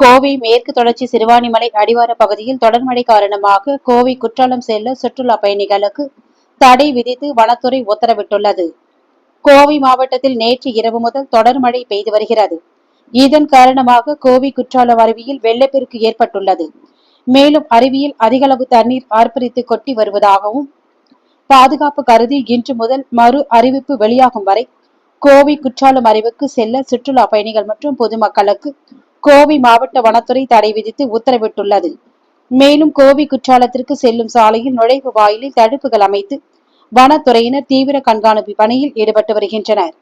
கோவை மேற்கு தொடர்ச்சி சிறுவாணிமலை அடிவார பகுதியில் தொடர் மழை காரணமாக கோவை குற்றாலம் செல்ல சுற்றுலா பயணிகளுக்கு தடை விதித்து வனத்துறை உத்தரவிட்டுள்ளது. கோவை மாவட்டத்தில் நேற்று இரவு முதல் தொடர் மழை பெய்து வருகிறது. இதன் காரணமாக கோவை குற்றாலம் அருவியில் வெள்ளப்பெருக்கு ஏற்பட்டுள்ளது. மேலும் அருவியில் அதிகளவு தண்ணீர் ஆர்ப்பரித்து கொட்டி வருவதாகவும் பாதுகாப்பு கருதி இன்று முதல் மறு அறிவிப்பு வெளியாகும் வரை கோவை குற்றாலம் அருவிக்கு செல்ல சுற்றுலா பயணிகள் மற்றும் பொதுமக்களுக்கு கோவை மாவட்ட வனத்துறை தடை விதித்து உத்தரவிட்டுள்ளது. மேலும் கோவை குற்றாலத்திற்கு செல்லும் சாலையில் நுழைவு வாயிலில் தடுப்புகள் அமைத்து வனத்துறையினர் தீவிர கண்காணிப்பு பணியில் ஈடுபட்டு வருகின்றனர்.